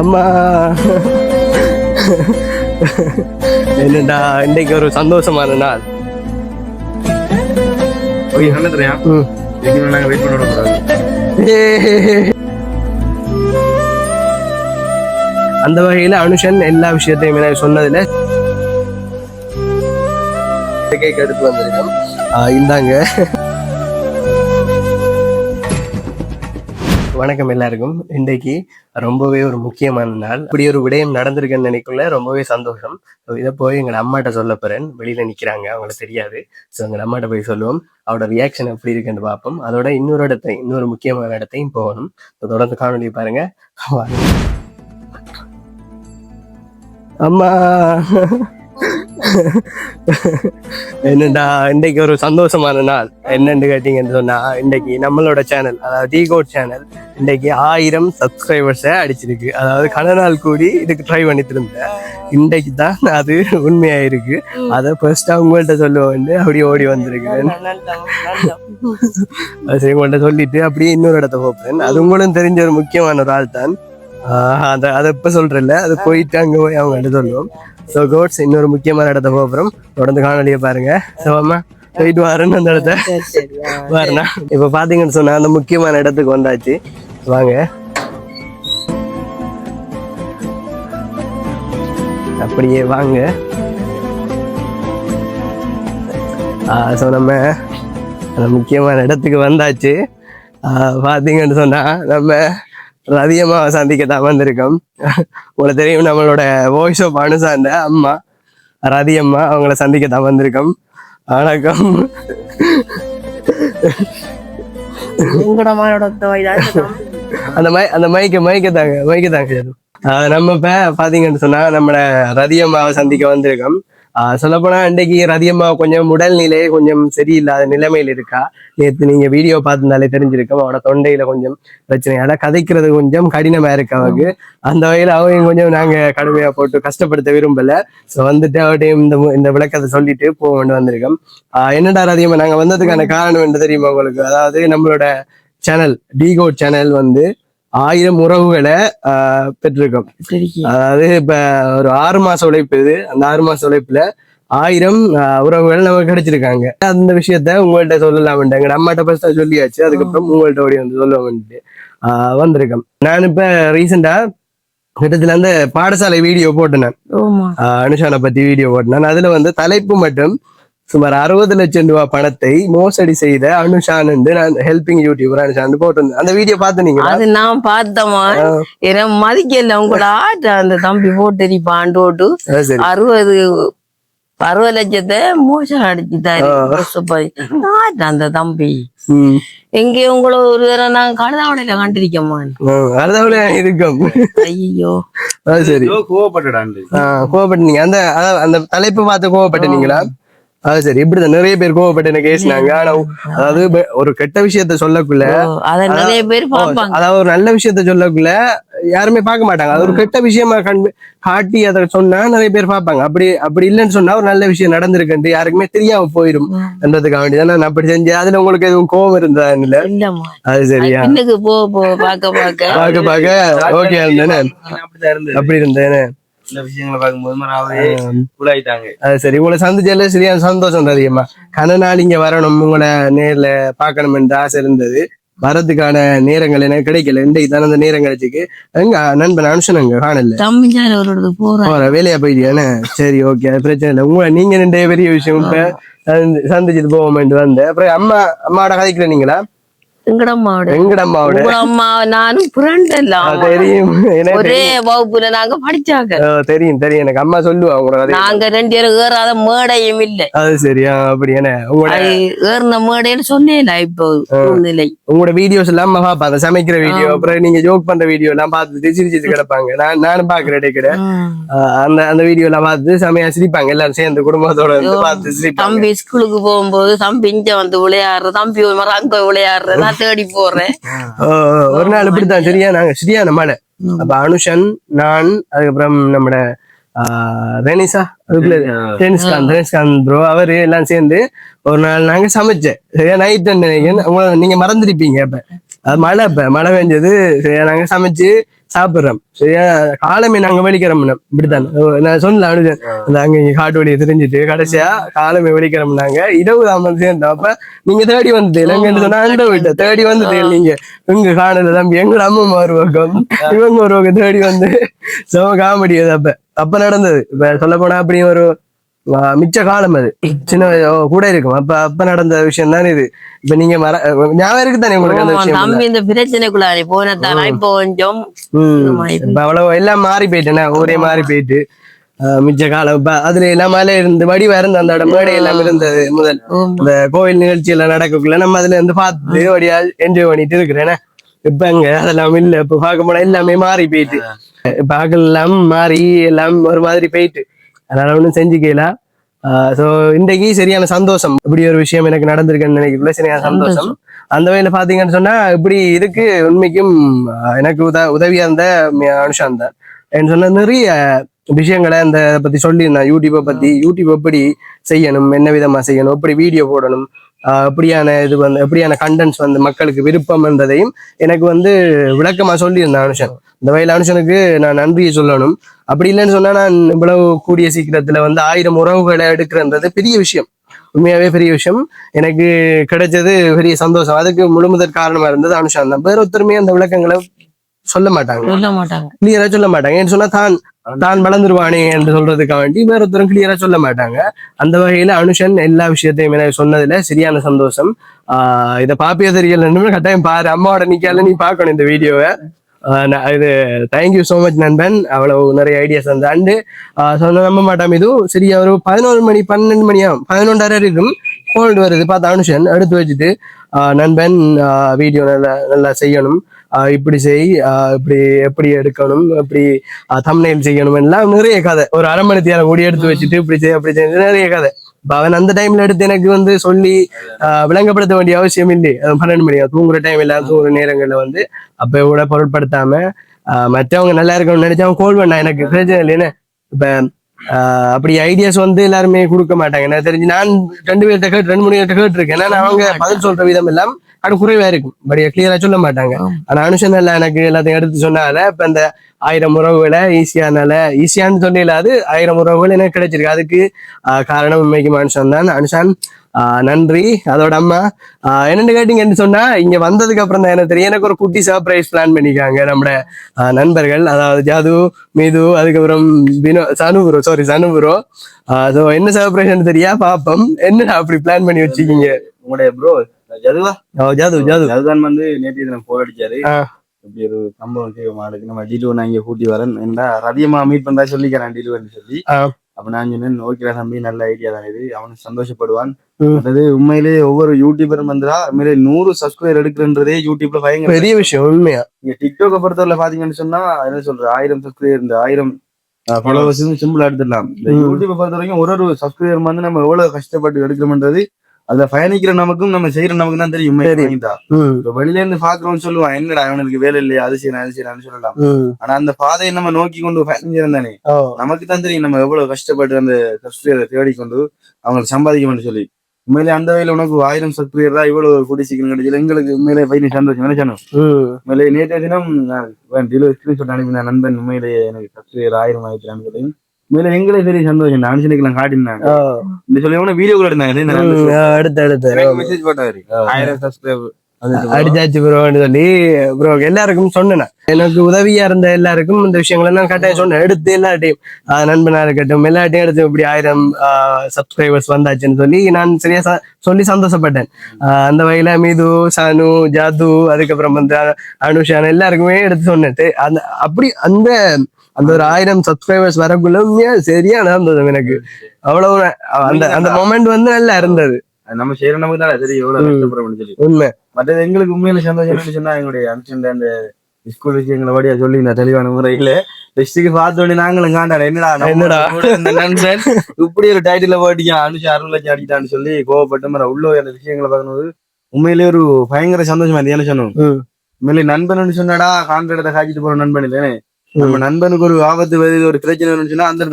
அம்மா. என்னடா இன்னைக்கு ஒரு சந்தோஷமான நாள். ஓகே தெரியா வெயிட் பண்ண அந்த வகையில அனுஷன் எல்லா விஷயத்தையும் எனக்கு சொன்னதுல கேக் எடுத்து வந்திருக்கோம் இந்தாங்க. வணக்கம் எல்லாருக்கும். இன்றைக்கு ரொம்பவே ஒரு முக்கியமான நாள். இப்படி ஒரு விடயம் நடந்திருக்குன்னு நினைக்கல ரொம்பவே சந்தோஷம். இதை போய் எங்களை அம்மாட்ட சொல்ல போறேன். வெளியில நிக்கிறாங்க அவங்களுக்கு தெரியாது. ஸோ எங்கள் அம்மாட்ட போய் சொல்லுவோம். அவரோட ரியாக்ஷன் எப்படி இருக்குன்னு பார்ப்போம். அதோட இன்னொரு இடத்தை இன்னொரு முக்கியமான இடத்தையும் போகணும். தொடர்ந்து காணொலி பாருங்க. அம்மா. என்னடா இன்னைக்கு ஒரு சந்தோஷமான நாள். என்னன்னு கேட்டீங்கன்னு சொன்னா இன்னைக்கு நம்மளோட சேனல் அதாவது டீகோட் சேனல் இன்னைக்கு ஆயிரம் சப்ஸ்கிரைபர்ஸை அடிச்சிருக்கு. அதாவது கன நாள் கூடி இதுக்கு ட்ரை பண்ணிட்டு இருந்தேன் இன்னைக்கு தான் அது உண்மையா இருக்கு அதை ஃபர்ஸ்டா உங்கள்கிட்ட சொல்லுவேன் அப்படியே ஓடி வந்திருக்கேன் சரி உங்கள்கிட்ட சொல்லிட்டு அப்படியே இன்னொரு இடத்த போப்பேன் அது உங்களும் தெரிஞ்ச ஒரு முக்கியமான ஒரு ஆள் தான் ஆஹ் அதை அதை இப்ப சொல்றேன்ல. அது போயிட்டு அங்க போய் அவங்கள்ட்ட சொல்லுவோம். ஸோ கோட்ஸ் இன்னொரு முக்கியமான இடத்த போகிறோம் தொடர்ந்து காணொலியை பாருங்க. ஸோ அம்மா போயிட்டு வரேன்னு அந்த இடத்த. வரேண்ணா இப்போ பார்த்தீங்கன்னு சொன்னா அந்த முக்கியமான இடத்துக்கு வந்தாச்சு. வாங்க. அப்படியே வாங்க. ஸோ நம்ம அந்த முக்கியமான இடத்துக்கு வந்தாச்சு. ஆஹ் பார்த்தீங்கன்னு சொன்னா நம்ம ரதியம்மாவை சந்திக்க தான் வந்திருக்கோம். உங்களுக்கு தெரியும் நம்மளோட வாய்ஸ் ஆஃப் அனுசாண்ட அம்மா ரதியம்மா அவங்கள சந்திக்க தான் வந்திருக்கோம். வணக்கம். அந்த மை அந்த மைக்க மைக்க தாங்க மைக்க தாங்க. நம்ம இப்ப பாத்தீங்கன்னு சொன்னா நம்மளோட ரதியம்மாவை சந்திக்க வந்திருக்கோம். சொல்லப்போனால் சொல்லப்போனா இன்றைக்கு ரதியம்மா கொஞ்சம் உடல்நிலை கொஞ்சம் சரியில்லாத நிலைமையில் இருக்கா? நேற்று நீங்க வீடியோ பார்த்துருந்தாலே தெரிஞ்சிருக்கும். அவட தொண்டையில கொஞ்சம் பிரச்சனை. ஆனால் கதைக்கிறது கொஞ்சம் கடினமா இருக்கு அவருக்கு அந்த வகையில் அவங்க கொஞ்சம் நாங்க கடுமையா போட்டு கஷ்டப்படுத்த விரும்பல. ஸோ வந்துட்டு அவட்டையும் இந்த இந்த விளக்கத்தை சொல்லிட்டு போக வேண்டு வந்திருக்கோம். என்னடா ரதியம்மா நாங்க வந்ததுக்கான காரணம் என்ன தெரியுமா உங்களுக்கு? அதாவது நம்மளோட சேனல் டிகோ சேனல் வந்து ஆயிரம் உறவுகளை பெற்றிருக்கோம். அதாவது இப்ப ஒரு ஆறு மாச உழைப்பு இது. அந்த ஆறு மாச உழைப்புல ஆயிரம் உறவுகள் நமக்கு கிடைச்சிருக்காங்க. அந்த விஷயத்த உங்கள்ட்ட சொல்லலாம் எங்க அம்மாட்ட ஃபர்ஸ்ட் சொல்லியாச்சு. அதுக்கப்புறம் உங்கள்ட்ட ஓடி வந்து சொல்லுவோம்ட்டு ஆஹ் வந்திருக்கேன் நான் இப்ப ரீசெண்டா கிட்டத்துல அந்த பாடசாலை வீடியோ போட்டேன் அனுஷானை பத்தி வீடியோ போட்டேன். அதுல வந்து தலைப்பு மட்டும் சுமார் அறுபது லட்சம் ரூபாய் பணத்தை மோசடி செய்த அனுஷான் நான் ஹெல்பிங் யூடியூபர் அனுஷான் போட்டிருந்தேன். அந்த வீடியோ பார்த்துனீங்களா அது நான் பார்த்தமா ஏன்னா மதிக்கல. உங்களோட ஆட்ட அந்த தம்பி போட்டு பாண்டோட்டு அது சரி. அறுபது அறுபது லட்சத்தை மோசம் அடிச்சுட்டாரு. அந்த தம்பி? எங்க உங்களை ஒரு தடவை நான் கழுதாவளையில கண்டிருக்கோமா அறுதவளை இருக்கும்? ஐயோ சரி. ஏதோ கோவப்பட்டுடாண்டு ஆஹ் கோவப்பட்டீங்க அந்த அதான் அந்த தலைப்பு பார்த்து கோவப்பட்டீங்களா? அது சரி இப்படிதான். நிறைய பேர் கோவப்பட்டு என்ன பேசினாங்க. ஆனா அதாவது ஒரு கெட்ட விஷயத்த சொல்லக்குள்ள அத நிறைய பேர் அதாவது ஒரு நல்ல விஷயத்த சொல்லக்குள்ள யாருமே பார்க்க மாட்டாங்க. அது ஒரு கெட்ட விஷயமா கண் காட்டி அதை சொன்னா நிறைய பேர் பார்ப்பாங்க. அப்படி அப்படி இல்லைன்னு சொன்னா ஒரு நல்ல விஷயம் நடந்திருக்குன்ட்டு யாருக்குமே தெரியாம போயிடும் என்றதுக்காக வேண்டியதான் நான் அப்படி செஞ்சேன் அதுல உங்களுக்கு எதுவும் கோவம் இருந்தா இல்ல? அது சரியா? பாக்க பாக்க பார்க்க பார்க்க. ஓகே இருந்தேனே அப்படிதான் இருந்தது. அப்படி இருந்தேனே? விஷயங்களை பார்க்கும்போது அது சரி. உங்களை சந்திச்சால சரியான சந்தோஷம் அதிகமா கன நாள் இங்க வரணும். உங்களை நேர்ல பார்க்கணும் என்ற ஆசை இருந்தது. வரதுக்கான நேரங்கள் எனக்கு கிடைக்கல. இன்றைக்கு தானே அந்த நேரம் கிடைச்சிக்கு எங்க நண்பன் அனுஷன் அங்க காணல. ஒரு போறேன் போற வேலையா போயிட்டியானே சரி ஓகே. அது பிரச்சனை இல்லை. உங்களை நீங்க ரெண்டே பெரிய விஷயம் இப்ப சந்தி- சந்திச்சுட்டு போவோம்ட்டு வந்தேன். அப்புறம் அம்மா அம்மாவோட கதைக்கிறேன் நீங்களா எங்கட அம்மாவோட எங்கட அம்மாவோட உங்கள அம்மா நானும் தெரியும்? ஒரே வகுப்புல நாங்க படிச்சாங்க. தெரியும் தெரியும். எனக்கு அம்மா சொல்லுவா உங்களோட கதை நாங்க ரெண்டு பேரும் ஏறாத மேடையும் இல்ல. அது சரியா அப்படி என்ன? ஏறின மேடைன்னு சொன்னேன் இப்போ சூழ்நிலை உங்களோட வீடியோஸ் எல்லாம் அந்த சமைக்கிற வீடியோ அப்புறம் நீங்க ஜோக் பண்ற வீடியோ எல்லாம் பார்த்துட்டு சிரிச்சிட்டு கிடப்பாங்க. நான் நானும் பாக்குறேன் இடைக்கிட அந்த அந்த வீடியோ எல்லாம் பார்த்து செமையா சிரிப்பாங்க எல்லாரும் சேர்ந்து குடும்பத்தோட பார்த்து சிரிப்பாங்க. தம்பி ஸ்கூலுக்கு போகும்போது தம்பி இங்க வந்து விளையாடுற தம்பி ஒரு மாதிரி அங்க விளையாடுற தேடி போறேன். ஒரு நாள் இப்படித்தான். சரியா நாங்க சரியான மழை. அப்ப அனுஷன் நான் அதுக்கப்புறம் நம்மட ரெனிசா ரெனிஸ்காந்த் ரெனிஸ்காந்த் ப்ரோ அவரு எல்லாம் சேர்ந்து ஒரு நாள் நாங்க சமைச்சேன். சரியா? நைட் நீங்க மறந்துருப்பீங்க அப்ப. மழை இப்ப மழை பெஞ்சது சரியா? நாங்க சமைச்சு சாப்பிடுறோம் சரியா? காலமே நாங்க வெளிக்கிறோம் இப்படித்தான். நான் சொன்னல அவனுக்கு அந்த அங்க இங்க காட்டு வழியை தெரிஞ்சுட்டு கடைசியா காலமே வெளிக்கிறோம் நாங்க. இரவு தாமதம் சேர்ந்தோம். அப்ப நீங்க தேடி வந்தது இல்லைங்கன்னு சொன்னா அந்த வீட்டை தேடி வந்தது நீங்க. இங்க காணல தம்பி எங்க அம்மா ஒரு பக்கம் இவங்க ஒரு பக்கம் தேடி வந்து செம காமெடி அது அப்ப. அப்ப நடந்தது. இப்ப சொல்ல போனா அப்படி ஒரு மிச்ச காலம் அது. சின்ன கூட இருக்கும். அப்ப அப்ப நடந்த விஷயம் தானே இது. இப்ப நீங்க மற ஞாபகம் இருக்கு தானே உங்களுக்கு அந்த விஷயம்? தம்பி இந்த பிரச்சனைக்குள்ள போனதானா இப்போ கொஞ்சம் இப்ப அவ்வளவு எல்லாம் மாறி போயிட்டேன்னா ஒரே மாறி போயிட்டு மிச்ச காலம். இப்ப அதுல எல்லாம் மேல இருந்து வடிவா இருந்து அந்த இடம் மேடை எல்லாம் இருந்தது முதல். இந்த கோவில் நிகழ்ச்சி எல்லாம் நடக்கக்குள்ள நம்ம அதுல இருந்து பார்த்து வடியா என்ஜாய் பண்ணிட்டு இருக்கிறேன். இப்ப அங்க அதெல்லாம் இல்ல. இப்ப பார்க்க போனா எல்லாமே மாறி போயிட்டு. இப்ப எல்லாம் மாறி எல்லாம் ஒரு மாதிரி போயிட்டு. அதனால ஒண்ணும் செஞ்சுக்கல சோ இன்றைக்கு சரியான சந்தோஷம். இப்படி ஒரு விஷயம் எனக்கு நடந்திருக்குன்னு நினைக்கக்குள்ள சரியான சந்தோஷம். அந்த வகையில பாத்தீங்கன்னு சொன்னா இப்படி இதுக்கு உண்மைக்கும் எனக்கு உத உதவியா இருந்த அனுஷாந்த் தான் என்ன சொன்ன நிறைய விஷயங்களை அந்த இதை பத்தி சொல்லியிருந்தேன். யூடியூப்பை பத்தி யூடியூப் எப்படி செய்யணும் என்ன விதமா செய்யணும் எப்படி வீடியோ போடணும் எப்படியான இது வந்து எப்படியான கண்டென்ட்ஸ் வந்து மக்களுக்கு விருப்பம் என்றதையும் எனக்கு வந்து விளக்கமா சொல்லியிருந்தேன் அனுஷன் இந்த வகையில் அனுஷனுக்கு நான் நன்றியை சொல்லணும். அப்படி இல்லைன்னு சொன்னா நான் இவ்வளவு கூடிய சீக்கிரத்துல வந்து ஆயிரம் உறவுகளை எடுக்கிறன்றது பெரிய விஷயம். உண்மையாவே பெரிய விஷயம். எனக்கு கிடைச்சது பெரிய சந்தோஷம். அதுக்கு முழுமுதற் காரணமா இருந்தது அனுஷான் தான். வேற ஒருத்தருமே அந்த விளக்கங்களை சொல்ல மாட்டாங்க. சொல்ல மாட்டாங்க. கிளியரா சொல்ல மாட்டாங்க. ஏன்னு சொன்னா தான் தான் வளர்ந்துருவானே என்று சொல்றதுக்காக வேண்டி வேற ஒருத்தரும் கிளியரா சொல்ல மாட்டாங்க. அந்த வகையில அனுஷன் எல்லா விஷயத்தையும் எனக்கு சொன்னதுல சரியான சந்தோஷம். ஆஹ் இதை பாப்பிய தெரியல. கட்டாயம் பாரு. அம்மாவோட நிக்கல நீ பார்க்கணும் இந்த வீடியோவை. இது தேங்க்யூ ஸோ மச் நண்பன். அவ்வளவு நிறைய ஐடியாஸ் அந்த அண்டு சொன்ன நம்ப மாட்டாம. இது சரியா ஒரு பதினோரு மணி பன்னெண்டு மணியா பதினொன்றரை இருக்கும் கோல்டு வருது. பார்த்து அனுஷன் எடுத்து வச்சுட்டு ஆஹ் நண்பன் வீடியோ நல்லா நல்லா செய்யணும். ஆஹ் இப்படி செய் ஆஹ் இப்படி எப்படி எடுக்கணும் எப்படி தம்னைல் செய்யணும். எல்லாம் நிறைய கதை. ஒரு அரை மணி தேரம் கூடி எடுத்து வச்சுட்டு இப்படி செய் அப்படி செய் நிறைய கதை. இப்ப அவன் அந்த டைம்ல எடுத்து எனக்கு வந்து சொல்லி ஆஹ் விளங்கப்படுத்த வேண்டிய அவசியம் இல்லை. பன்னெண்டு மணி தூங்குற டைம் இல்ல தூங்குற நேரங்கள்ல வந்து அப்ப கூட பொருட்படுத்தாம மற்றவங்க நல்லா இருக்கணும்னு நினைச்சு அவன் கோல் பண்ணா எனக்கு பிரச்சனை இல்லைன்னு இப்ப அப்படி ஐடியாஸ் வந்து எல்லாருமே கொடுக்க மாட்டாங்க. எனக்கு தெரிஞ்சு நான் ரெண்டு பேர்கிட்ட கேட்டு ரெண்டு மூணு பேர்கிட்ட கேட்டிருக்கேன். ஏன்னா அவங்க பதில் சொல்ற விதம் எல்லாம் அது குறைவா இருக்கும். பட் கிளியரா சொல்ல மாட்டாங்க. ஆனா அனுஷன் எல்லாம் எனக்கு எல்லாத்தையும் எடுத்து சொன்னால இப்ப இந்த ஆயிரம் உறவுகளை ஈஸியானால ஈஸியான்னு சொல்லல அது ஆயிரம் உறவுகள் எனக்கு கிடைச்சிருக்கு. அதுக்கு ஆஹ் காரணம் உண்மைக்கு அனுஷன் தான். அனுஷான் ஆஹ் நன்றி. அதோட அம்மா ஆஹ் என்னன்னு கேட்டீங்கன்னு சொன்னா இங்க வந்ததுக்கு அப்புறம் தான் எனக்கு தெரியும். எனக்கு ஒரு குட்டி சர்ப்ரைஸ் பிளான் பண்ணிருக்காங்க நம்ம ஆஹ் நண்பர்கள். அதாவது ஜாது மீது அதுக்கப்புறம் Vino Sanu bro sorry Sanu bro so என்ன சர்ப்ரைஸ் தெரியா? பாப்போம். என்ன அப்படி பிளான் பண்ணி வச்சிருக்கீங்க? உங்களுடைய ப்ரோ ஜதுவா? ஜாது ஜாது. ஜதுதான் வந்து நேற்று தினம் போர் அடிச்சாரு. இப்படி ஒரு சம்பவம் செய்வோமா இருக்கு நம்ம டிலு நான் இங்க கூட்டி வரேன். என்ன ரதியமா மீட் பண்றா சொல்லிக்கிறேன் சொல்லி. அப்ப நான் சொன்னேன் ஓகே தம்பி நல்ல ஐடியா தான் இது. அவன் சந்தோஷப்படுவான். அதாவது உண்மையிலேயே ஒவ்வொரு யூடியூபரும் வந்துடா உண்மையிலே நூறு சப்ஸ்கிரைபர் எடுக்கிறன்றதே யூடியூப்ல பயங்கர பெரிய விஷயம் உண்மையா? நீங்க டிக்டாக்க பொறுத்தவரை பாத்தீங்கன்னு சொன்னா என்ன சொல்ற ஆயிரம் சப்ஸ்கிரைபர் இந்த ஆயிரம் ஃபாலோவர்ஸும் சிம்பிள் எடுத்துடலாம். இந்த. யூடியூப்பை பொறுத்த வரைக்கும் ஒரு ஒரு சப்ஸ்கிரைபர் வந்து நம்ம எவ்வளவு கஷ்டப்பட்டு எடுக்கிறோம்ன்றது அதுல பயணிக்கிற நமக்கும் நம்ம செய்யற நமக்கு தான் தெரியும் இப்ப வெளியில இருந்து பாக்குறோம்னு சொல்லுவான் என்னடா அவனுக்கு வேலை இல்லையா அது செய்யணும் அது செய்யறான்னு சொல்லலாம் ஆனா அந்த பாதையை நம்ம நோக்கி கொண்டு பயணிக்கிறோம் தானே நமக்கு தான் தெரியும் நம்ம எவ்வளவு கஷ்டப்பட்டு அந்த சப்ஸ்கிரைபரை தேடி கொண்டு அவங்களுக்கு சம்பாதிக்கணும்னு சொல்லி உண்மையிலே அந்த வகையில உனக்கு ஆயிரம் சப்ஸ்கிரைபர் தான் இவ்வளவு கூடி சீக்கிரம் கிடைச்சது எங்களுக்கு உண்மையிலே பயணி சந்தோஷம் என்ன ம் உண்மையிலே நேற்றைய தினம் நான் டிலோ ஸ்கிரீன்ஷாட் அனுப்பின நண்பன் உண்மையிலேயே எனக்கு சப்ஸ்கிரைபர் ஆயிரம் ஆயிரத்தி உண்மையிலே எங்களே பெரிய சந்தோஷம். நான் அனுப்பிச்சுக்கலாம் காட்டினாங்க இந்த சொல்லி வீடியோ கூட அடுத்து அடுத்து எனக்கு மெசேஜ் போட்டாரு. ஆயிரம் சப்ஸ்கிரைபர் அடிச்சாச்சு ப்ரோன்னு சொல்லி ப்ரோ எல்லாருக்கும் சொன்னேன் எனக்கு உதவியா இருந்த எல்லாருக்கும் இந்த விஷயங்களை நான் கட்டாயம் சொன்னேன். எடுத்து எல்லாட்டையும் ஆஹ் நண்பனா இருக்கட்டும் எல்லாட்டையும் எடுத்து இப்படி ஆயிரம் சப்ஸ்கிரைபர்ஸ் வந்தாச்சுன்னு சொல்லி நான் சரியா ச- சொல்லி சந்தோஷப்பட்டேன். ஆஹ் அந்த வகையில மீது சானு ஜாது அதுக்கப்புறம் வந்து அனுஷான் எல்லாருக்குமே எடுத்து சொன்னேன். அந்த அப்படி அந்த அந்த ஒரு ஆயிரம் சப்ஸ்கிரைபர்ஸ் வரக்குள்ள சரியா நடந்தது எனக்கு அவ்வளவு அந்த அந்த மொமெண்ட் வந்து நல்லா இருந்தது நம்ம செய்யற நமக்கு தான் தெரியும் எவ்வளவு. கஷ்டப்படுறோம்னு சொல்லி உண்மை மற்றது எங்களுக்கு உண்மையில சந்தோஷம் சொன்னா எங்களுடைய அனுப்பிச்சிருந்த அந்த ஸ்கூல் விஷயங்களை வழியா சொல்லி இந்த தெளிவான முறையில டெஸ்ட்டுக்கு பார்த்த உடனே நாங்களும் காண்டாட என்னடா என்னடா? நண்பன் இப்படி ஒரு டைட்டில போட்டியா அனுஷ் அருள் லட்சம் அடிக்கிட்டான்னு சொல்லி கோவப்பட்டு மாதிரி உள்ள அந்த விஷயங்களை பார்க்கும்போது உண்மையிலேயே ஒரு பயங்கர சந்தோஷமா இருந்தது என்ன சொன்னோம். உண்மையிலே நண்பன் சொன்னாடா கான்ட்ராக்டை காய்ச்சிட்டு போற நண்பன் இல்லையே நம்ம நண்பனுக்கு ஒரு ஆபத்து வருது ஒரு பிரச்சனை வந்துச்சுன்னா அந்த.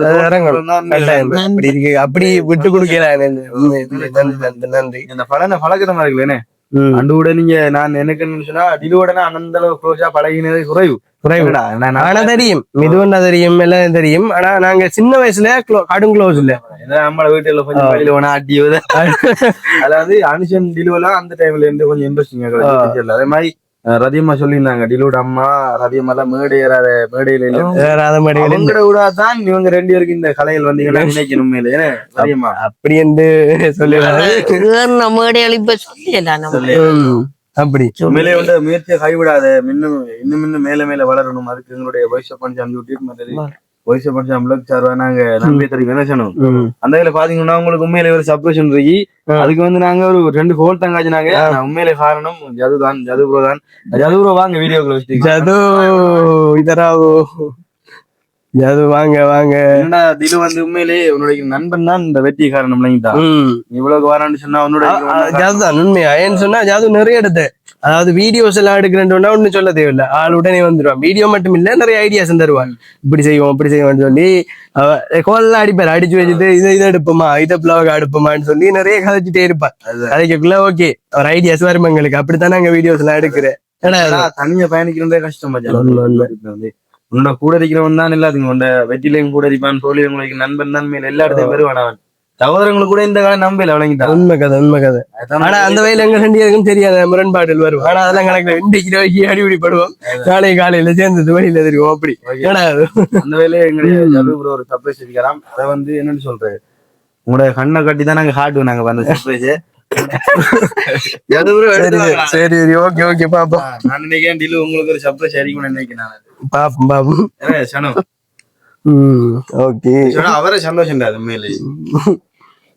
அப்படி இருக்கு. அப்படி விட்டு கொடுக்கல. நன்றி இந்த பலனை பழக்கமா இருக்குல்ல ம். அண்டு கூட நீங்க நான் எனக்கு என்ன சொன்னா டிலுவோட நான் அந்த அளவு க்ளோஸா பழகினது குறைவு. குறைவு. என்னடா, நான் ஆனா தெரியும். மிதுவண்டா தெரியும் எல்லாம் தெரியும். ஆனா நாங்க சின்ன வயசுல கடும் க்ளோஸ் இல்ல. ஏன்னா நம்ம வீட்டுல கொஞ்சம் வழியில போனா அடி உத. அதாவது அனுஷன் டிலுவெல்லாம் அந்த டைம்ல இருந்து கொஞ்சம் இன்ட்ரெஸ்டிங் அதே மாதிரி ரதியம்மா சொல்லியிருந்தாங்க டிலுவோட அம்மா ரதியம்மா எல்லாம் மேடை ஏறாத மேடையில அத மாதிரி அவங்கள கூட தான் இவங்க ரெண்டு பேருக்கு இந்த கலைகள் வந்தீங்கன்னா நினைக்கணும் மேலே. ரதியம்மா. அப்படி என்று ஏறின மேடைகள் இப்ப சொல்லல நம்ம. ம். அப்படி. உண்மையிலே வந்து முயற்சியை கைவிடாத இன்னும் இன்னும் இன்னும் மேல மேல வளரணும். அதுக்கு எங்களுடைய வாய்ஸ் பஞ்சாம் யூடியூப் மாதிரி வாய்ஸ் பஞ்சாம் பிளக் சார்வா நாங்க நம்பி தெரியும் என்ன செய்யணும் ம். அந்த இதுல பாத்தீங்கன்னா உங்களுக்கு உண்மையிலே ஒரு சப்ரேஷன் இருக்கு. அதுக்கு வந்து நாங்க ஒரு ரெண்டு கோல் தங்காச்சினாங்க. உண்மையிலே காரணம் ஜது தான் ஜது ப்ரோ தான். ஜது ப்ரோ வாங்க வீடியோக்குள்ள வச்சுட்டு ஜது இதராவோ ஜது வாங்க வாங்க. என்னடா திலு வந்து உண்மையிலே உன்னுடைய நண்பன் தான் இந்த வெற்றி காரணம் இல்லைங்கடா. ம். இவ்வளவு வரான்னு சொன்னா உன்னோட அ- அ- ஜாதுதான் உண்மையா? ஏன்னு சொன்னா ஜாது நிறைய எடுத்து அதாவது வீடியோஸ் எல்லாம் எடுக்கிறேன்னா ஒண்ணும் சொல்ல தேவையில்ல. ஆள் உடனே வந்துருவான். வீடியோ மட்டும் இல்ல நிறைய ஐடியாஸ் தருவான் இப்படி செய்வோம் இப்படி செய்வோம்னு சொல்லி கோல்லாம் அடிப்பார் அடிச்சு வச்சுட்டு இதை இதை எடுப்போமா இதை பிளவக எடுப்போமான்னு சொல்லி நிறைய கதைச்சிட்டே இருப்பான் கதைக்குள்ள ஓகே ஒரு ஐடியாஸ் வரும் எங்களுக்கு? அப்படித்தான் நாங்க வீடியோஸ் எல்லாம் எடுக்கிறேன் தனியா பயணிக்கிறதே கஷ்டம். வந்து உன்னோட கூட இருக்கிறவன் தான் எல்லாத்துக்கும் உன்னோட வெற்றிலையும் கூட இருப்பான் தோழியும் உங்களுக்கு நண்பன் தான் மேல எல்லா இடத்தையும் வருவான் அவன். சகோதரங்களுக்கு கூட இந்த காலம் நம்பல வழங்கிட்டான் உண்மை கதை உண்மை கதை. ஆனா அந்த வயல எங்க ரெண்டு பேருக்கும் தெரியாத முரண்பாடுகள் வரும். ஆனா அதெல்லாம் கணக்குல இன்றைக்கு இருபது அடிப்படி படுவோம் நாளை காலையில சேர்ந்து வெளியில தெரியும் அப்படி. ஏன்னா அந்த ஜது ப்ரோ ஒரு சர்ப்ரைஸ் இருக்கிறான் அதை வந்து என்னன்னு சொல்றேன் உங்களோட கண்ணை கட்டி தான் நாங்க காட்டுவோம் நாங்க அந்த சர்ப்ரைஸ் சரி சரி ஓகே ஓகே பாப்போம். நான் நினைக்கிறேன் உங்களுக்கு ஒரு சர்ப்ரைஸ் அடிக்கணும்னு நினைக்கிறேன் நான். பாப்போம் பாப்போம். ஏன்னா, சனு. ம் ஓகே. அவரே சந்தோஷம் அது மேலே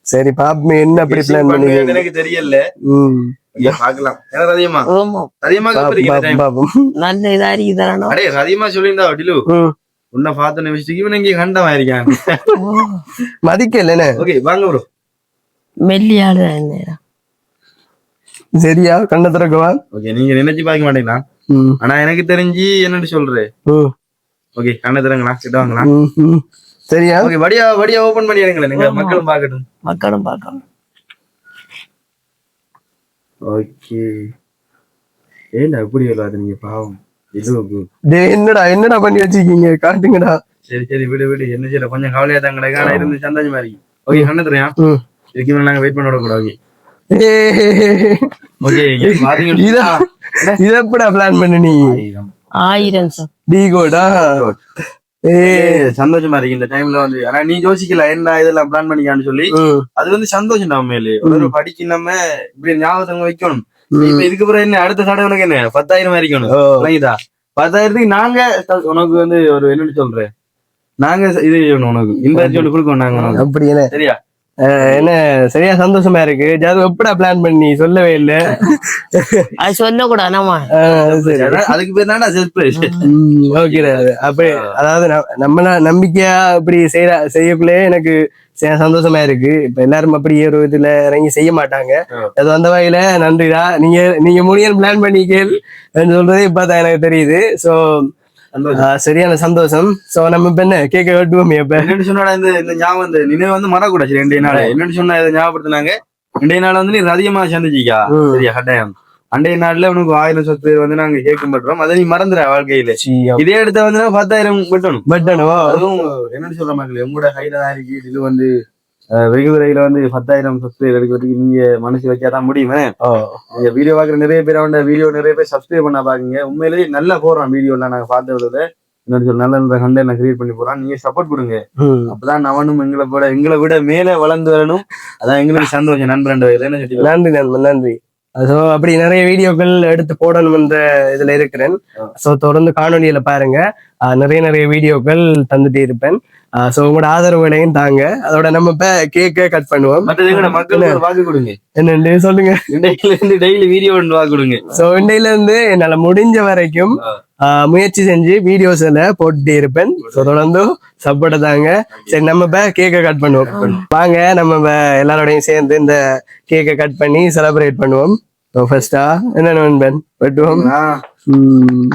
சரி பாப்போம் என்ன அப்படி பிளான் பண்ணி எனக்கு தெரியல. ம். பாக்கலாம் ரதியம்மா ரதியம்மா பாப்போம் நல்ல இதா இருக்குதானோ அடே ரதியம்மா சொல்லியிருந்தா டிலு. ம் உன்னை பார்த்த நிமிஷத்துக்கு இவன் இங்கே கண்டமா இருக்கான் மதிக்கல ஓகே வாங்க ப்ரோ மெல்லியாடு நேரம் சரியா? கண்ண திறக்கவா? ஓகே நீங்க நினைச்சு பார்க்க மாட்டீங்களா? ஆனா எனக்கு தெரிஞ்சு என்னன்னு சொல்றேன். ம் ஓகே கண்ணை திறங்களா கிட்ட வாங்களா ம், ம். சரியா? ஓகே வடியா வடியா ஓபன் பண்ணி எடுங்களேன் நீங்க மக்களும் பார்க்கட்டும். மக்களும் பார்க்கணும். ஓகே ஏண்டா எப்படி வராது நீங்க பாவம்? என்னடா என்னடா பண்ணி வச்சிருக்கீங்க? காட்டுங்கடா. சரி சரி விடு விடு. என்ன செய்யல கொஞ்சம் கவலையா தாங்களே ஆனா இருந்து சந்தோஷமா இருக்கு ஓகே கண்ணை திரையா இதுக்கு மேல நாங்க வெயிட் பண்ண விடக்கூடாது ஓகே இதா இத எப்படா பிளான் பண்ண நீ? ஆயிரம் சார். டீ கோடா. ஏ சந்தோஷமா இருக்கு இந்த டைம்ல வந்து. ஆனா நீ யோசிக்கல என்ன இதெல்லாம் பிளான் பண்ணிக்கான்னு சொல்லி? அது வந்து சந்தோஷம் தான் மேலே ஒரு படிக்க நம்ம இப்படி ஞாபகம் வைக்கணும். இப்ப இதுக்கு என்ன அடுத்த கடை உனக்கு என்ன? பத்தாயிரம் வரைக்கணும் ஓ. விளங்கிதா பத்தாயிரத்துக்கு நாங்க உனக்கு வந்து ஒரு என்னன்னு சொல்றேன். நாங்க இது உனக்கு. ஒன்று கொடுக்கணும் நாங்க. உனக்கு அப்படி என்ன சரியா? என்ன சரியா சந்தோஷமா இருக்கு? ஜாது எப்படா பிளான் பண்ணி? சொல்லவே இல்ல. அது நம்ம சரி. அதான் அதுக்கு பேர் தானே ஓகே அப்படி அதாவது ந- நம்மள நம்பிக்கையா இப்படி செய்ய செய்யக்குள்ளே எனக்கு ச- சந்தோஷமா இருக்கு. இப்ப எல்லாரும் அப்படி ஒரு இதுல இறங்கி செய்ய மாட்டாங்க. அது அந்த வகையில நன்றிடா. நீங்க நீங்க முடியும் பிளான் பண்ணிக்கேள் சொல்றதே இப்பதான் எனக்கு தெரியுது. சோ சரியான சந்தோஷம். சோ நம்ம இப்ப என்ன? கேட்க வெட்டுவோமே இப்ப என்னன்னு சொன்னா இந்த இந்த ஞாபகம் இந்த நினைவு வந்து மறக்கூடாது ரெண்டே நாள். என்னன்னு சொன்னா இதை ஞாபகப்படுத்தினாங்க. ரெண்டே நாள் வந்து நீ அதிகமா சந்திச்சிக்கா. சரியா கட்டாயம். அண்டைய நாள்ல உனக்கு ஆயிரம் சொத்து வந்து நாங்க கேட்க மாட்டோம் அதை நீ மறந்துட வாழ்க்கையில. இதே இடத்த வந்து பத்தாயிரம் வெட்டணும். பட்டனோ அதுவும் என்னன்னு சொல்ற மாதிரி உங்களோட தான் இருக்கு. இது வந்து வெகு விரைவில் வந்து பத்தாயிரம் சப்ஸ்கிரைப் எடுக்கிறதுக்கு நீங்க மனசு வச்சாதான் முடியுமே. நீங்க வீடியோ பாக்குற நிறைய பேர் அவன் வீடியோ நிறைய பேர் சப்ஸ்கிரைப் பண்ண பாக்குங்க உண்மையிலேயே நல்லா போடுறான் வீடியோ எல்லாம் நாங்க பார்த்ததுல. சொல்ல நல்ல நல்ல கண்டென்ட் கிரியேட் பண்ணி போறான் நீங்க சப்போர்ட் கொடுங்க. அப்பதான் அவனும் எங்களை விட எங்களை விட மேல வளர்ந்து வரணும். அதான் எங்களுக்கு சந்தோஷம் நண்பன் நன்றி நண்பன் நன்றி சோ அப்படி நிறைய வீடியோக்கள் எடுத்து போடணும் என்ற இதுல இருக்கிறேன். சோ தொடர்ந்து காணொலியில பாருங்க. நிறைய நிறைய வீடியோக்கள் தந்துட்டே இருப்பேன். சோ உங்களோட ஆதரவுகளையும் தாங்க. அதோட நம்ம இப்ப கேக்க கட் பண்ணுவோம். வாக்கு கொடுங்க. சொல்லுங்க. இன்றையில இருந்து டெய்லி வீடியோ ஒன்று வாக்கு கொடுங்க. சோ இன்னையில இருந்து என்னால முடிஞ்ச வரைக்கும் முயற்சி செஞ்சு வீடியோஸ் எல்லாம் போட்டுட்டே இருப்பேன். சோ தொடர்ந்து சப்போர்ட் தாங்க. சரி நம்ம இப்ப கேக்க கட் பண்ணுவோம். வாங்க நம்ம எல்லாரோடையும் சேர்ந்து இந்த கேக்க கட் பண்ணி செலிப்ரேட் பண்ணுவோம். ஸோ ஃபர்ஸ்டா என்ன நண்பன் வெட்டுவோம் ஆஹ் ம்.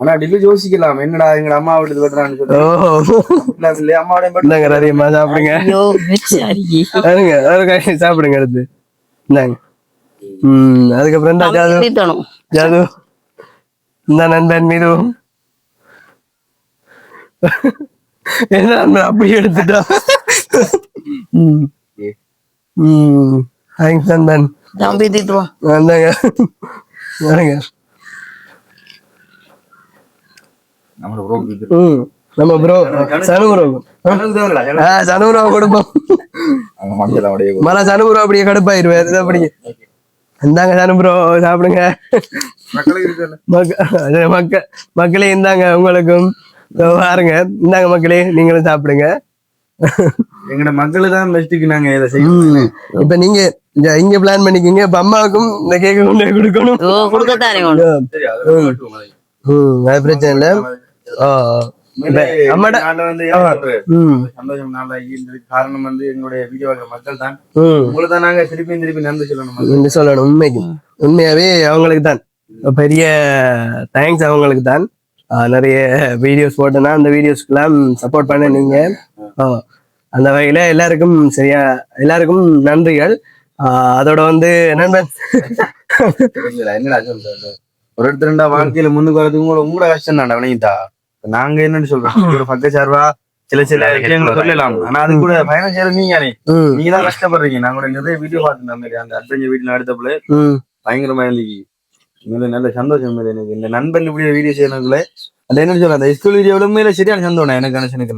ஆனா டில்லு யோசிக்கலாம். என்னடா எங்க அம்மா விட்டு வெட்டுறான்னு அம்மாவோட இந்தாங்க ரதியம்மா சாப்பிடுங்க. ஐயோ வெச்சாரி பாருங்க ஒரு கை சாப்பிடுங்க அடுத்து. இந்தாங்க. ம் அதுக்கப்புறம் இந்த ஜாது ஜாது இந்த நண்பன் மீது. என்ன அப்படி எடுத்துட்டா? ம். ம் தேங்க்ஸ் நண்பன். தம்பி தீட்டுவோம் வந்தாங்க வாங்க நம்மளோட bro க்கு இது. ம் நம்ம ப்ரோ சனு ப்ரோ சனு கொடுப்போம். மஞ்சள் அப்படியே மலை சனு ப்ரோ அப்படியே கடுப்பாயிருவாரு இது அப்படி இந்தாங்க சனு ப்ரோ சாப்பிடுங்க. மக்க மக்களே இந்தாங்க உங்களுக்கும். பாருங்க இந்தாங்க மக்களே நீங்களும் சாப்பிடுங்க. எங்கட மக்கள் தான் பெஸ்ட்டுக்கு நாங்க இதை செய்யணும் இப்ப நீங்க இங்க- இங்க பிளான் பண்ணிக்கிங்க இப்ப அம்மாவுக்கும் இந்த கேக்க கொண்டு கொடுக்கணும். ஓ கொடுக்கத்தானே அது பிரச்சனை இல்ல. சந்தோஷம் காரணம் வந்து எங்களுடைய வீடியோ பார்க்குற மக்கள் தான் உங்களை நாங்க திருப்பி திருப்பி நன்றி சொல்லணும் சொல்லணும் உண்மைக்கு. உண்மையாவே அவங்களுக்கு தான் பெரிய தேங்க்ஸ் அவங்களுக்கு தான் நிறைய வீடியோஸ் போட்டேன்னா அந்த வீடியோஸ்க்கெல்லாம் சப்போர்ட் பண்ண நீங்க. அந்த வகையில எல்லாருக்கும் சரியா எல்லாருக்கும் நன்றிகள். அதோட வந்து நண்பன் என்னடா ஒரு இடத்துல வாழ்க்கையில முன்னுக்கு வரதுக்கு உங்களோட உங்களோட கஷ்டம் தான் விளங்கிட்டா? நாங்க என்னன்னு சொல்றோம். ஒரு பக்க சார்பா சில சில விஷயங்களை சொல்லலாம். ஆனா அது கூட பயணம் செய்யறது நீங்க நீங்க தான் கஷ்டப்படுறீங்க. நான் கூட நிறைய வீடியோ பார்த்துருந்தேன். அந்த அட்வென்ச்சர் வீட்டுல அடுத்தப்புல பயங்கரமா இருந்துச்சு நல்ல சந்தோஷம் எனக்கு. இந்த நண்பன் இப்படி வீடியோ செய்யறதுல அது என்ன சொல்ல அந்த ஸ்கூல் வீடியோல உண்மையில சரியான சந்தோஷம் எனக்கு கணேசனுக்கு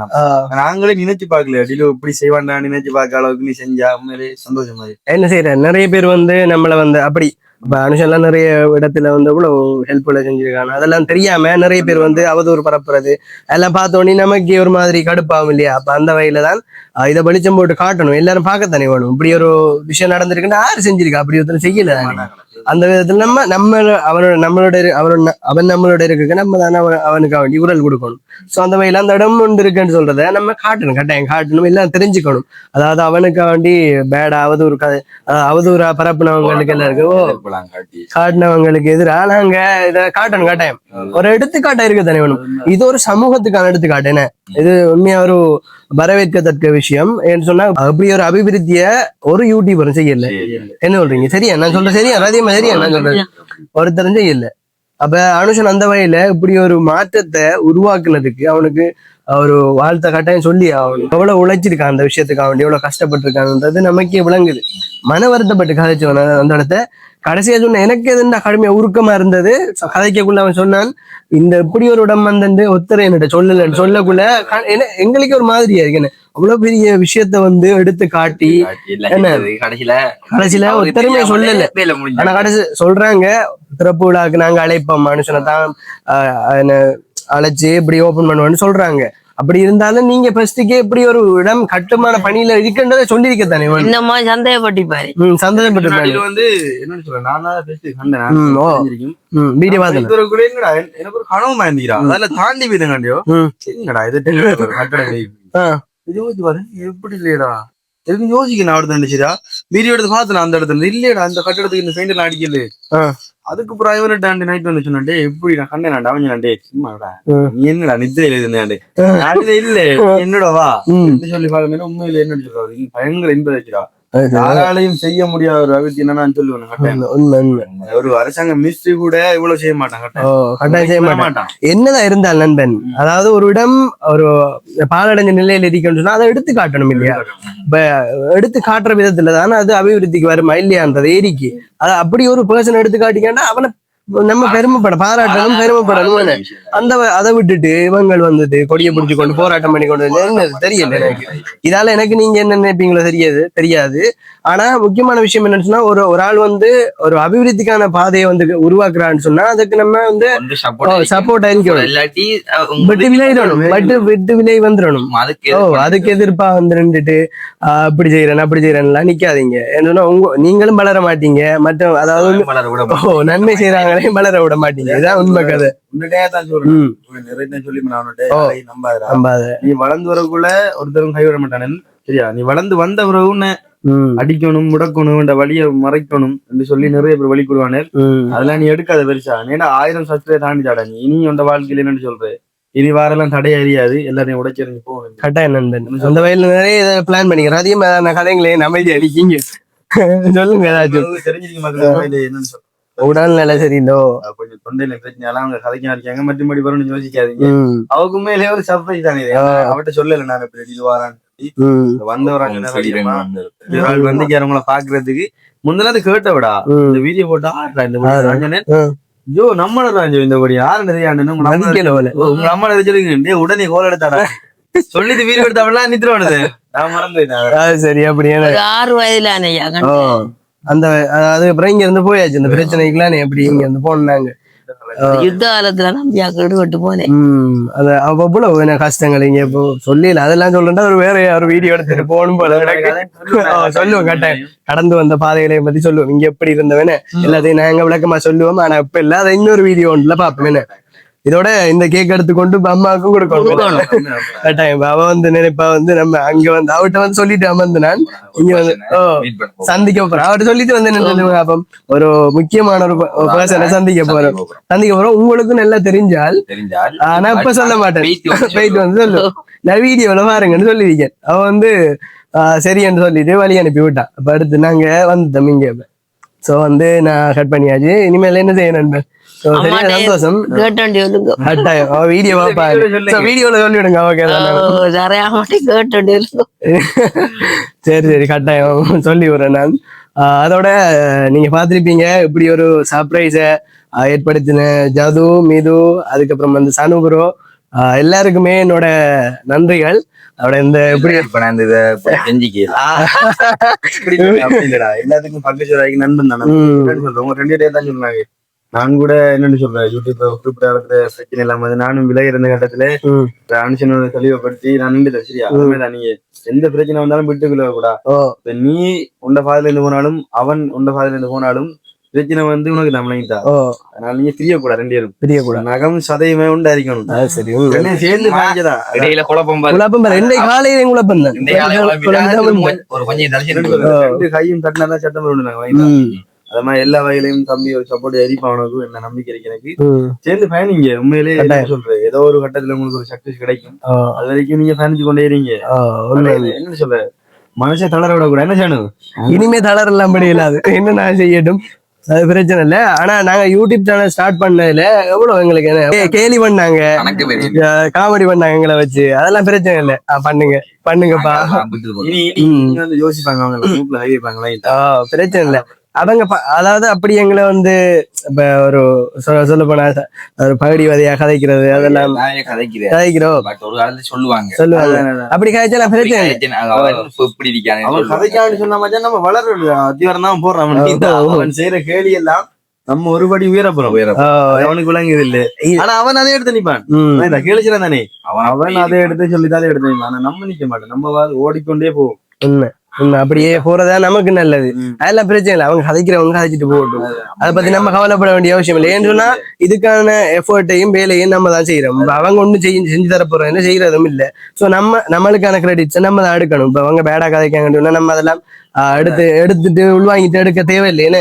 நாங்களே நினைச்சு பார்க்கல. டிலோ இப்படி செய்வான்டா நினைச்சு பார்க்க அளவுக்கு நீ செஞ்சா. உண்மையிலே சந்தோஷமா. என்ன செய்யற நிறைய பேர் வந்து நம்மள வந்து அப்படி இப்ப அனுஷன்லாம் நிறைய இடத்துல வந்து இவ்வளவு ஹெல்ப்ஃபுல்ல செஞ்சிருக்காங்க. அதெல்லாம் தெரியாம நிறைய பேர் வந்து அவதூறு பரப்புறது எல்லாம் பார்த்தோன்னே நமக்கு ஒரு மாதிரி கடுப்பாகும் இல்லையா? அப்ப அந்த வகையில தான் இதை வெளிச்சம் போட்டு காட்டணும். எல்லாரும் பார்க்கத்தானே வேணும்? இப்படி ஒரு விஷயம் நடந்திருக்குன்னா யாரு செஞ்சிருக்கா? அப்படி ஒருத்தர் செய்யல அந்த விதத்துல நம்ம நம்ம அவனோட நம்மளோட அவனோட அவன் நம்மளோட இருக்கு நம்ம தானே அவன் அவனுக்கு வேண்டி குரல் கொடுக்கணும். சோ அந்த வகையில அந்த இடம் ஒன்று இருக்குன்னு சொல்றத நம்ம காட்டணும் கட்டாயம் காட்டணும் எல்லாம் தெரிஞ்சுக்கணும். அதாவது அவனுக்கு வேண்டி பேடா அவதூறு அஹ் அவதூறா பரப்புனவங்களுக்கு எல்லாம் இருக்கு. காட்டினவங்களுக்கு எதிராக நாங்க இதை காட்டணும் கட்டாயம். ஒரு எடுத்துக்காட்டா இருக்கு தானே வேணும் இது ஒரு சமூகத்துக்கான எடுத்துக்காட்டு என்ன? இது உண்மையா ஒரு வரவேற்கத்தக்க விஷயம் ஏன்னு சொன்னா அப்படி ஒரு அபிவிருத்திய ஒரு யூடியூபரும் செய்யல. என்ன சொல்றீங்க? சரியா? நான் சொல்றேன் சரியா? ரதியமா சரியா நான் சொல்றேன் ஒருத்தரும் செய்யல அப்ப அனுஷன் அந்த வகையில இப்படி ஒரு மாற்றத்தை உருவாக்குனதுக்கு அவனுக்கு ஒரு வாழ்த்த கட்டாயம் சொல்லி அவன் எவ்வளவு உழைச்சிருக்கான் அந்த விஷயத்துக்கு அவன் எவ்வளவு கஷ்டப்பட்டிருக்கான்ன்றது நமக்கே விளங்குது. மன வருத்தப்பட்டு கதைச்சவன் அந்த இடத்த கடைசியா சொன்ன எனக்கு எதுண்டா கடுமையா உருக்கமா இருந்தது? கதைக்கக்குள்ள அவன் சொன்னான் இந்த இப்படி ஒரு இடம் வந்து ஒத்தரை என்னட்ட சொல்லலன்னு சொல்லக்குள்ள எங்களுக்கே ஒரு மாதிரியா இருக்கு என்ன அவ்வளவு பெரிய விஷயத்த வந்து எடுத்து காட்டி என்ன? கடைசியில. கடைசியில ஒத்தருமே சொல்லல. ஆனா கடைசி சொல்றாங்க திறப்பு விழாக்கு நாங்க அழைப்போம் மனுஷனை தான் என்ன, அழைச்சு இப்படி ஓபன் பண்ணுவோம்னு சொல்றாங்க. அப்படி இருந்தாலும் நீங்க ஃபர்ஸ்டுக்கே இப்படி ஒரு இடம் கட்டுமான பணியில இருக்குன்றதை சொல்லியிருக்க தானே இந்த மாதிரி சந்தேகப்பட்டிப்பாரு ம் சந்தோஷப்பட்டிருப்பாங்க இதுல வந்து என்னன்னு சொல்றேன் நான் தான் best கண்டேன் வீடியோ கூட என்னடா எனக்கு ஒரு கனவு இருந்தீரா அதுல தாண்டி போயிருந்தாண்டியோ ம். என்னடா இது? டெலிவரி கட்டட ஆ. இது யோசிச்சு பாரு எப்படி இல்லையடா. எதுக்கு யோசிக்கணும் அடுத்த நினைச்சிரா வீடியோ எடுத்து பார்த்தேன் அந்த இடத்துல இல்லையடா அந்த கட்டடத்துக்கு இந்த பெயிண்ட் எல்லாம் அடிக்கல. அதுக்கு அப்புறம் இவரு டாண்டி நைட் வந்து சொன்னாண்டே எப்படி நான் கண்டேன் அவன் டே சும்மாடா. நீ என்னடா நித்திரையில இருந்தாண்டே இல்ல என்னடா வா? சொல்லி பாருங்க உண்மையில என்ன சொல்றாரு பயங்கர இன்ப வச்சுடா அது சரி. யாராலையும் செய்ய முடியாத ஒரு அவிர்த்தி என்ன நான் சொல்லுவேன் ஒரு அரசாங்க மினிஸ்ட்ரி கூட இவ்வளவு செய்ய மாட்டான் கட்டாயம். செய்ய மாட்டேன். என்னதான் இருந்தால் நண்பன் அதாவது ஒரு இடம் ஒரு பாலடைஞ்ச நிலையில இருக்குன்னு சொன்னா அதை எடுத்து காட்டணும் இல்லையா? இப்ப எடுத்து காட்டுற விதத்துல தானே அது அபிவிருத்திக்கு வருமா இல்லையான்றது ஏரிக்கு. அது அப்படி ஒரு பர்சன் எடுத்து காட்டிங்கன்னா அவனை நம்ம பெருமைப்பட பாராட்டணும் பெருமைப்படணும் என்ன? அந்த அதை விட்டுட்டு இவங்கள் வந்துட்டு கொடியை பிடிச்சு கொண்டு போராட்டம் பண்ணி கொண்டு என்னது தெரியல எனக்கு. இதால எனக்கு நீங்க என்ன நினைப்பீங்களோ தெரியாது தெரியாது. ஆனா முக்கியமான விஷயம் என்னன்னு சொன்னா ஒரு ஒரு ஆள் வந்து ஒரு அபிவிருத்திக்கான பாதையை வந்து உருவாக்குறான்னு சொன்னா அதுக்கு நம்ம வந்து சப்போர்ட் ஆയിരിக்கணும் இல்லாட்டி விட்டு விளையிடணும் விட்டு விட்டு விலை வந்துடணும். அதுக்கு ஓ அதுக்கு எதிர்ப்பா வந்து நின்றுட்டு அப்படி செய்யறேன் அப்படி செய்யறேன்லாம் நிக்காதீங்க. ஏன்னா உங்க நீங்களும் வளர மாட்டீங்க. மற்ற அதாவது வந்து, வளர செய்யறாங்களே வளர விட மாட்டீங்க. இதான் உண்மை கதை. உன்னிட்டே தான் சொல்றேன். நிறைய சொல்லி நான் நம்பாத. நீ வளர்ந்து வரக்குள்ள ஒருத்தரும் கைவிட மாட்டானு சரியா? நீ வளர்ந்து வந்த பிறகு அடிக்கணும் முடக்கணும் இந்த வழியை மறைக்கணும் என்று சொல்லி நிறைய பேர் வழி கொடுவானே ம். அதெல்லாம் நீ எடுக்காத பெருசா. ஏன்னா ஆயிரம் சஸ்திரே தாண்டி தாடா நீ? இனி உண்ட வாழ்க்கையில என்னன்னு சொல்ற. இனி வாரெல்லாம் தடை அறியாது. எல்லாரையும் உடைச்செறிஞ்சு போகணும் கட்டாயம் நண்பன். அந்த வயல்ல நிறைய பிளான் பண்ணிக்கிறேன் அதிகமா நான் கதைங்களே அமைதி அடிக்கீங்க சொல்லுங்க ஏதாச்சும். தெரிஞ்சிருக்க மக்கள் என்னன்னு சொல்ற. உடல் நிலை சரியில்லோ கொஞ்சம் தொண்டையில பிரச்சனை எல்லாம் அவங்க கதைக்கா இருக்காங்க மற்றபடி வரும்னு யோசிக்காதீங்க. அவங்க உண்மையிலே ஒரு சர்ப்ரைஸ் தானே இது. அவட்ட சொல்லல நான் இப்படி இது வாரான்னு ம், வந்தவராங்க ஒரு ஆள் வந்து அவங்கள பாக்குறதுக்கு முந்தினது கேட்டவிடா. இந்த வீடியோ போட்டா ஆடுறா இந்த. ரஞ்சனன். ஐயோ நம்ம ராஜோ இந்த படி யாரு நிறைய உங்க. அம்மா நினைச்சிருக்கீங்க டேய் உடனே கோல் எடுத்தாடா. சொல்லிட்டு வீடியோ எடுத்தாவெல்லாம் நித்திரவானது நான் மறந்து சரி அப்படியே. ஆறு வயதுல அந்த அதுக்கப்புறம் இங்க இருந்து போயாச்சு. இந்த பிரச்சனைக்குலாம் நீ எப்படி இங்க இருந்து போனாங்க யுத்த காலத்துல நம்பியா கெடுபட்டு போனேன். அது அவ்வளவு என்ன கஷ்டங்கள் இங்க இப்போ சொல்லல அதெல்லாம் சொல்றேன்டா ஒரு வேற ஒரு வீடியோ எடுத்துட்டு போகணும் போல. சொல்லுவோம் கட்டாயம் கடந்து வந்த பாதைகளை பத்தி சொல்லுவோம். இங்க எப்படி இருந்தவன? எல்லாத்தையும் நாங்க விளக்கமா சொல்லுவோம். ஆனா இப்ப இல்ல அதை இன்னொரு வீடியோ ஒன்றுல பாப்போம் என்ன? இதோட இந்த கேக் எடுத்து கொண்டு இப்ப அம்மாவுக்கும் கொடுக்கணும். கட்டாயம். அவ வந்து நினைப்பா வந்து நம்ம அங்க வந்து அவட்ட வந்து சொல்லிட்டு அமர்ந்து நான் இங்க வந்து ஓ சந்திக்க போறோம். அவர்கிட்ட சொல்லிட்டு வந்து என்ன பாப்போம் ஒரு முக்கியமான ஒரு பர்சனை சந்திக்க போறோம். சந்திக்க போறோம். உங்களுக்கு நல்லா தெரிஞ்சால் ஆனா இப்ப சொல்ல மாட்டேன். போயிட்டு வந்து சொல்லு. நான் வீடியோல பாருங்கன்னு சொல்லியிருக்கேன். அவ வந்து ஆஹ் சரின்னு சொல்லிட்டு வழி அனுப்பி விட்டான் அப்ப அடுத்து நாங்க வந்துட்டோம் இங்க. சோ வந்து நான் கட் பண்ணியாச்சு. இனிமேல் என்ன சரியா அம்மாட்ட சந்தோஷம். கட்டாயம். வீடியோ பாப்பாரு So, வீடியோல சொல்லிவிடுங்க. ஓகே சரி சரி கட்டாயம். சொல்லி விடுறேன் நான். அதோட நீங்க பார்த்திருப்பீங்க இப்படி ஒரு சர்ப்ரைஸ ஏற்படுத்தின ஜது மிது அதுக்கப்புறம் வந்து சனு ப்ரோ எல்லாருக்குமே என்னோட நன்றிகள். அதோட இந்த எப்படி இப்ப நான் இந்த இல்லடா எல்லாத்துக்கும் பக்கச்சுவராய்க்கு நண்பன் தானே. உங்க ரெண்டு டே தான் சொன்னாங்க. நான் கூட என்னன்னு சொல்றேன் யூடியூப்ல குறிப்பிட்ட இடத்துல பிரச்சனை இல்லாம நானும் விலை இருந்த கட்டத்துல அனுஷனோட தெளிவுபடுத்தி நான் நின்றுட்டேன் சரியா? நீங்க எந்த பிரச்சனை வந்தாலும் விட்டுக்குள்ள கூடா இப்ப நீ உண்ட பாதையில இருந்து போனாலும் அவன் உண்ட பாதையில இருந்து போனாலும் பிரச்சனை வந்து உனக்கு ஓ. அதனால நீங்க பிரிய கூட ரெண்டு பேரும். பெரிய கூட நகம் சதையுமே உண்டாയിരിக்கணும் அது சரி சேர்ந்து இடையில குழப்பம். குழப்பம் ரெண்டே காலையில குழப்பம். தான் ஒரு கொஞ்சம் கையும் தட்டினாதான் சட்டம் நாங்க அது மாதிரி எல்லா வகையிலையும் தம்பி ஒரு சப்போர்ட் எரிப்பாவனுக்கும் என்ன நம்பிக்கை இருக்கு எனக்கு. சேர்ந்து பயணிங்க. கட்டாயம். சொல்றேன் ஏதோ ஒரு கட்டத்துல உங்களுக்கு ஒரு சக்சஸ் கிடைக்கும். அது வரைக்கும் நீங்க பயணிச்சு கொண்டே இருங்க. என்ன சொல்ற? மனுஷன் தளர விட கூட என்ன செய்யணும்? இனிமே தளரெல்லாம் படி இல்லாது. என்ன நான் செய்யட்டும்? அது பிரச்சனை இல்ல. ஆனா நாங்க யூடியூப் சேனல் ஸ்டார்ட் பண்ணதுல எவ்வளவு எங்களுக்கு என்ன? கேலி பண்ணாங்க. காமெடி பண்ணாங்க எங்களை வச்சு. அதெல்லாம் பிரச்சனை இல்ல. பண்ணுங்க. பண்ணுங்கப்பா. யோசிப்பாங்க பிரச்சனை இல்ல. அவங்க அதாவது அப்படி எங்களை வந்து இப்ப ஒரு சொல்ல சொல்ல போனா ஒரு பகுடிவாதியா கதைக்கிறது அதெல்லாம் நானே கதைக்கிறேன் கதைக்கிறோம். பட் ஒரு காலத்துல சொல்லுவாங்க. சொல்லுவாங்க. அப்படி கதைச்சா பிரச்சனை அவன் இப்படி. கதைக்கான்னு சொன்ன மாதிரி நம்ம வளர்றது. அத்திவாரம் தான் போடுறான். அவன் செய்யற கேலி எல்லாம் நம்ம ஒருபடி உயரப்புறம் உயரம். ஆ, அது அவனுக்கு விளங்குது இல்ல. ஆனா அவன் அதை எடுத்து நிப்பான். கேளிச்சிடான் தானே. அவன் அவன் அதை எடுத்து சொல்லித்தாலே எடுத்து நிப்பான். ஆனா நம்ம நிக்க மாட்டோம். நம்ம வா- ஓடிக்கொண்டே போவோம். அப்படியே போறதா நமக்கு நல்லது. அதெல்லாம் பிரச்சனை இல்லை. அவங்க கதைக்கிறவங்க கதைச்சிட்டு போகட்டும். அதை பத்தி நம்ம கவலைப்பட வேண்டிய அவசியம் இல்லை. ஏன்னு சொன்னா இதுக்கான எஃபர்ட்டையும் வேலையும் நம்ம தான் செய்யறோம். அவங்க ஒண்ணும் செய்ய செஞ்சு தர போறோம் என்ன செய்யறதும் இல்ல. சோ நம்ம நம்மளுக்கான கிரெடிட்ஸ் நம்ம தான் எடுக்கணும். இப்ப அவங்க பேடா கதைக்காங்கன்னு சொன்னா நம்ம அதெல்லாம் எடுத்து எடுத்துட்டு உள்வாங்கிட்டு எடுக்க தேவையில்லைன்னு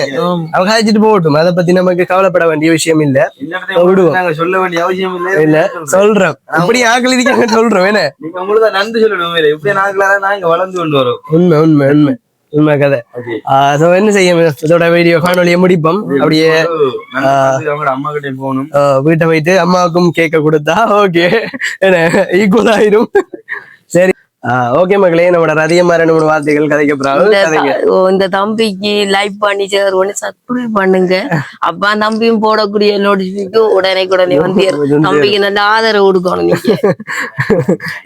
அவங்க கதைச்சிட்டு போகட்டும். அதை பத்தி நமக்கு கவலைப்பட வேண்டிய விஷயம் இல்ல. விடுவோம். சொல்ல வேண்டிய அவசியம் இல்ல இல்ல சொல்றோம். இப்படி ஆக்கள் இருக்காங்க சொல்றோம். என்ன? உங்களுக்கு நன்றி சொல்லணும் உண்மையிலே. இப்படியே நாங்களால நாங்க வளர்ந்து கொண்டு வரோம். உண்மை உண்மை உண்மை. உண்மை. கதை. so என்ன செய்ய இதோட வீடியோ காணொலியை முடிப்போம். அப்படியே அம்மா கிட்ட போகணும். வீட்டை போயிட்டு அம்மாவுக்கும் கேக்க கொடுத்தா ஓகே என்ன ஈக்குவல் ஆயிரும். சரி. ஓகே மக்களே நம்மளோட ரதியமா ரெண்டு மூணு வார்த்தைகள் கதைக்க இந்த தம்பிக்கு லைக் பண்ணி ஷேர் பண்ணி சப்ஸ்கிரைப் பண்ணுங்க. அப்பா தம்பியும் போடக்கூடிய நோட்டிபிகேஷன் உடனே உடனே வந்து. தம்பிக்கு நல்ல ஆதரவு கொடுக்கணும்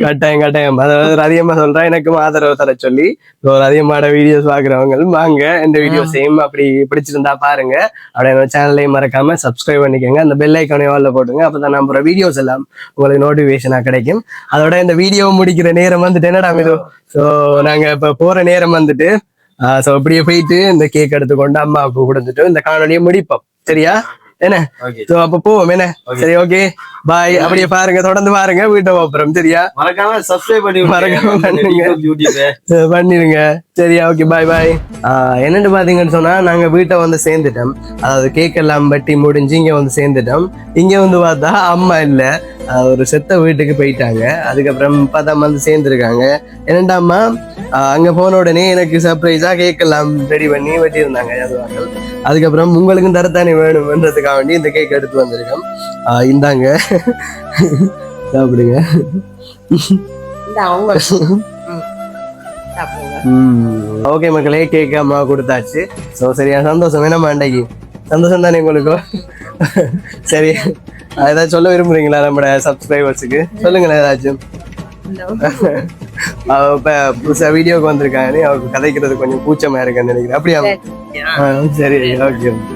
கட்டாயம் கட்டாயம். அதாவது ரதியம்மா சொல்றா எனக்கும் ஆதரவு தர சொல்லி ஒரு ரதியம்மாட வீடியோஸ் பாக்குறவங்க வாங்க இந்த வீடியோ சேம் அப்படி பிடிச்சிருந்தா பாருங்க. அப்படியே நம்ம சேனலையும் மறக்காம சப்ஸ்கிரைப் பண்ணிக்கோங்க. அந்த பெல் ஐக்கானே வால்ல போட்டுங்க. அப்பதான் நம்ம வீடியோஸ் எல்லாம் உங்களுக்கு நோட்டிபிகேஷனா கிடைக்கும். அதோட இந்த வீடியோ முடிக்கிற நேரம் வந்துட்டு என்னடா இது சோ நாங்க இப்ப போற நேரம் வந்துட்டு சோ அப்படியே போயிட்டு இந்த கேக் எடுத்துக்கொண்டு அம்மாவுக்கு கொடுத்துட்டு இந்த காணொலியை முடிப்போம். சரியா? என்ன? சோ அப்ப போவோம். என்ன? சரி ஓகே பாய் அப்படியே பாருங்க தொடர்ந்து பாருங்க வீட்டை போறோம் சரியா? மறக்காம சப்ஸ்கிரைப் பண்ணி மறக்காம பண்ணிருங்க சரியா ஓகே பாய் பாய் என்னன்னு பார்த்தீங்கன்னு சொன்னால் நாங்கள் வீட்டை வந்து சேர்ந்துட்டோம். அதாவது கேக் எல்லாம் வெட்டி முடிஞ்சு இங்கே வந்து சேர்ந்துட்டோம். இங்கே வந்து பார்த்தா அம்மா இல்லை. ஒரு செத்த வீட்டுக்கு போயிட்டாங்க. அதுக்கப்புறம் பார்த்தா வந்து சேர்ந்துருக்காங்க. என்னெண்டாம்மா அங்கே போன உடனே எனக்கு சர்ப்ரைஸாக கேக் எல்லாம் ரெடி பண்ணி வெட்டியிருந்தாங்க அதுவார்கள் அதுக்கப்புறம் உங்களுக்கும் தரத்தானே வேணும்ன்றதுக்காக வேண்டி இந்த கேக் எடுத்து வந்திருக்கோம். இந்தாங்க. சாப்பிடுங்க. இந்த அவங்க ம். சாப்பிடுங்க ஓகே மக்களே கேக் அம்மா கொடுத்தாச்சு. ஸோ சரியா? சந்தோஷம். என்ன மாண்டைக்கு சந்தோஷம் தானே உங்களுக்கு? சரி. ஏதாச்சும் சொல்ல விரும்புறீங்களா நம்மளோட சப்ஸ்கிரைபர்ஸுக்கு சொல்லுங்களேன் ஏதாச்சும். இப்ப புதுசா வீடியோக்கு வந்திருக்காங்க அவருக்கு கதைக்கிறது கொஞ்சம் கூச்சமா இருக்குன்னு நினைக்கிறேன். அப்படியா? சரி. ஓகே